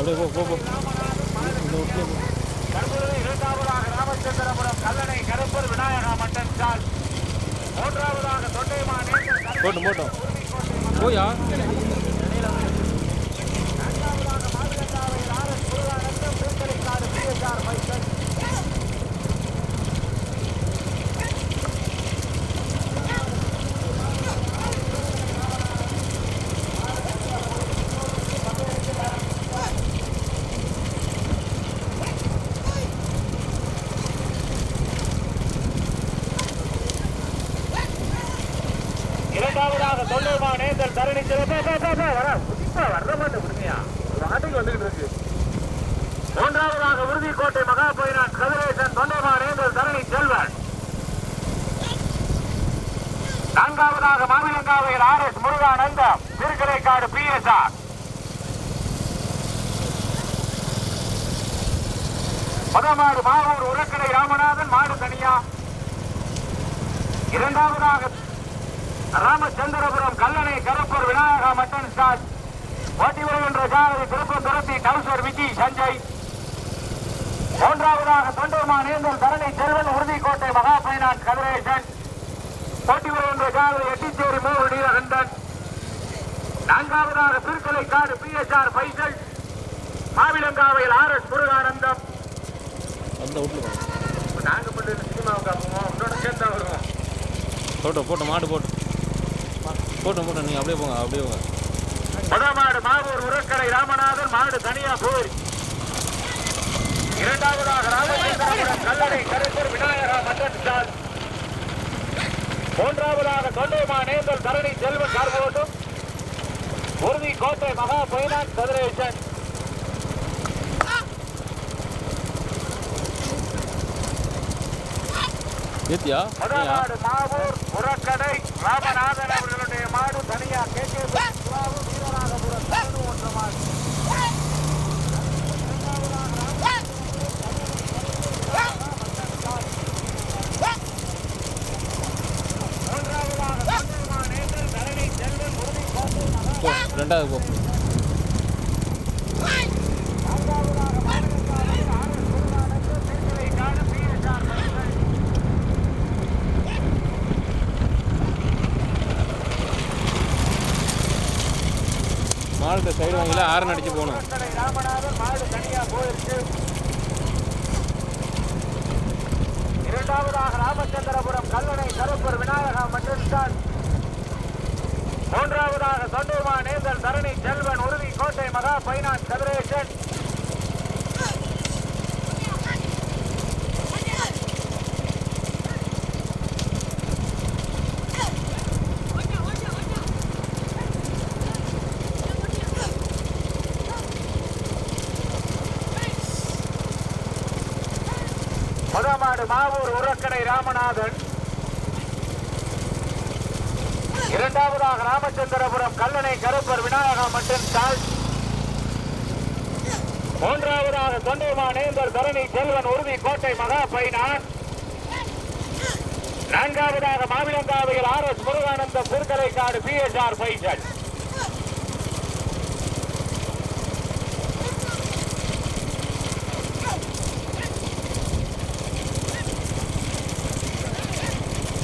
அப்படியே போ போ போ. இரண்டாவதாக ராமச்சந்திரபுரம் கல்லணை கருப்பர் விநாயகா மட்டன் ஸ்டால் மூன்றாவதாக போட்டும் போட்டோம். போயா? ஒரு ஆட்டுக்கு வந்துகிட்டு தரணி மூன்றாவதாக உறுதிக்கோட்டை மகா பைனான் கதிரேசன் தொண்டைமான் ஏந்தல் தரணி செல்வன். நான்காவதாக மாமிலங்காவையில் R S Muruganandam. Thirukkaraikkadu P S R பதமாடு Mavur உரக்கடை ராமநாதன் மாடு தனியா. இரண்டாவதாக ராமச்சந்திரபுரம் கல்லணை கருப்பூர் விநாயகா மட்டன் ஸ்டால். ஓட்டி வருகின்ற சாரதி திருப்பம் துரத்தி டவுசர் விக்கி சஞ்சய். மூன்றாவதாக தொண்டர்மான் ஏந்தல் தரணி செல்வன் உறுதிக்கோட்டை மகா பைனான்ஸ் கதிரேசன். போட்டி வருகின்ற சாரதி எட்டிச்சேரி மூவு நீலகண்டன். நான்காவதாக Thirukkalaikadu P S R Faisal. மாவிலங்காவையில் R S Muruganandam. நாங்க மட்டும் சினிமாவுக்கு போவோம். உன்னோட சேர்ந்தா வருவோம். போட்டோம் போட்டோம் மாடு போட்டோம் போட்டோம் போட்டோம் நீங்கள் அப்படியே போங்க அப்படியே போங்க. முதமாடு மாவூர் உரக்கடை ராமநாதன் மாடு தனியா போர் இரண்டாவதாக ராமச்சந்திரபுரம் கல்லடை கருப்பூர் விநாயகா மட்டன் சார். மூன்றாவதாக தொண்டைமா நேந்தல் தரணி செல்வன் கார்போட்டும் உறுதி கோட்டை மகா பைனான் கதிரேசன். ஏத்தியா முதமாடு மாவூர் உரக்கடை ராமநாதன் அவர்களுடைய மாடு தனியா கே கே வீரராகபுரம் தருணு ஒன்ற மாடு. மூன்றாவதாக தொண்டைமா நேந்தல் தரணி செல்வன் உறுதி கோட்டை மகா போ ரெண்டாவது போ மாடுக்கு சைடு வாங்கல ஆரன் அடிச்சு போகணும். தனியா இரண்டாவதாக ராமச்சந்திரபுரம் கல்லணை கருப்பூர் விநாயகா மற்றும் மூன்றாவதாக சந்தூர்மா நேந்தல் தரணி செல்வன் உறுதி கோட்டை மகா பைனான் கதிரேசன் முதமாடு மாவூர் உரக்கடை ராமநாதன். இரண்டாவதாக ராமச்சந்திரபுரம் கல்லணை கருப்பர் விநாயகா மற்றும் ஸ்டால் மூன்றாவதாக தொண்டுமா நேந்தர் தரணி செல்வன் உறுதி கோட்டை மகா பைனான் நான்காவதாக மாவிலங்காவையில் R S Muruganandam Thirukkalaikadu P S R Faisal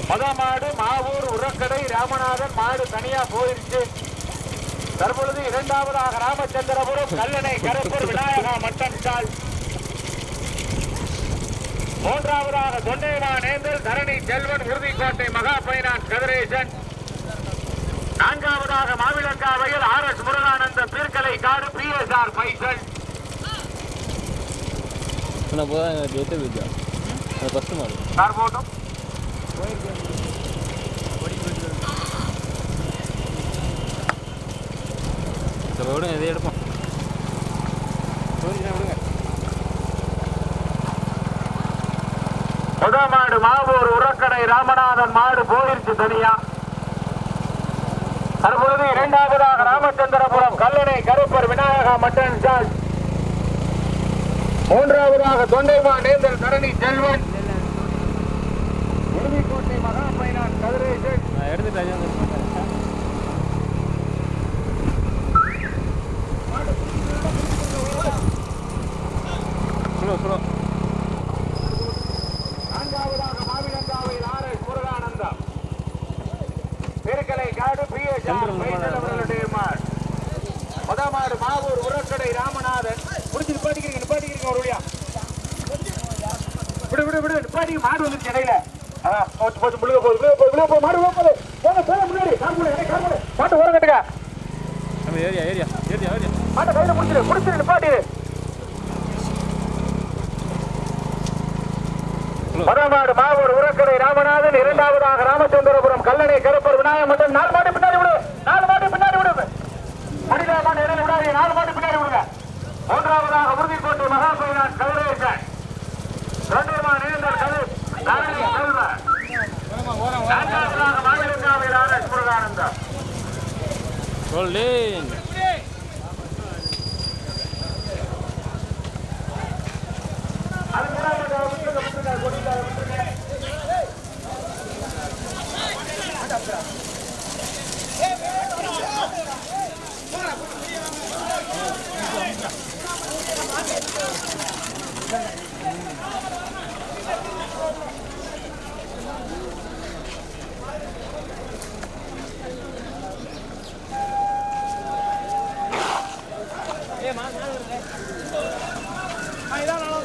மதமாடு Mavur உரக்கடை ராமநாதன் மாடு தனியா போயிருச்சு. தற்பொழுது இரண்டாவதாக ராமச்சந்திரபுரம் கல்லணை கருப்பூர் விநாயகா மட்டன் ஸ்டால். மூன்றாவதாக தொண்டைமா நேந்தல் தரணி செல்வன் உறுதிக்கோட்டை மகா பைனான் கதிரேசன். நான்காவதாக மாவிலங்காவையில் ஆர் எஸ் முருகானந்த பீர்க்கலை காடு பி எஸ் ஆர் பைசல். நான் போதான் சார் விடுங்க இதை எடுப்போம். மாவூர் உரக்கடை ராமநாதன் மாடு போயிருச்சு தனியா. தற்பொழுது இரண்டாவதாக ராமச்சந்திரபுரம் கல்லணை கருப்பர் விநாயகா மட்டன் சால் மூன்றாவதாக தொண்டைமா நேந்தல் தரணி செல்வன். சுடோ சுடோ முதமாடு மாவூர் உரக்கடை ராமநாதன் முடிச்சு நிப்பாட்டிக்கிறீங்க நிப்பாட்டிக்கிறீங்க ஒரு வழியா விடு விடு விடு நிப்பாட்டிங்க மாடு வந்துருச்சு இடையில போச்சு போச்சு முழுக போகுது முழுக போகுது மாடு போகுது போங்க போங்க முன்னாடி. கார் முன்னாடி கார் மாட்டு ஓரம் கட்டுங்க. நம்ம ஏரியா ஏரியா ஏரியா ஏரியா. மாட்டை கையில முடிச்சிரு முடிச்சிரு நிப்பாட்டிரு வடமாடு மாவூர் உரக்கடை ராமநாதன் இரண்டாவதாக ராமச்சந்திரபுரம் கல்லணை கருப்பர் விநாயகர் மட்டம் நாலு மாடு பின்னாடி விடு. நாலு மாடு பின்னாடி விடு. முடியல மாடு இடையில விடாதீங்க. நாலு மாடு பின்னாடி விடுங்க. மூன்றாவதாக உறுதிக்கோட்டை மகாபலிநாத் கதிரேசன் தொண்டர்மா நேந்தர் கதிர் நாரணி செல்வன் ¡Colín! இதான் நல்லா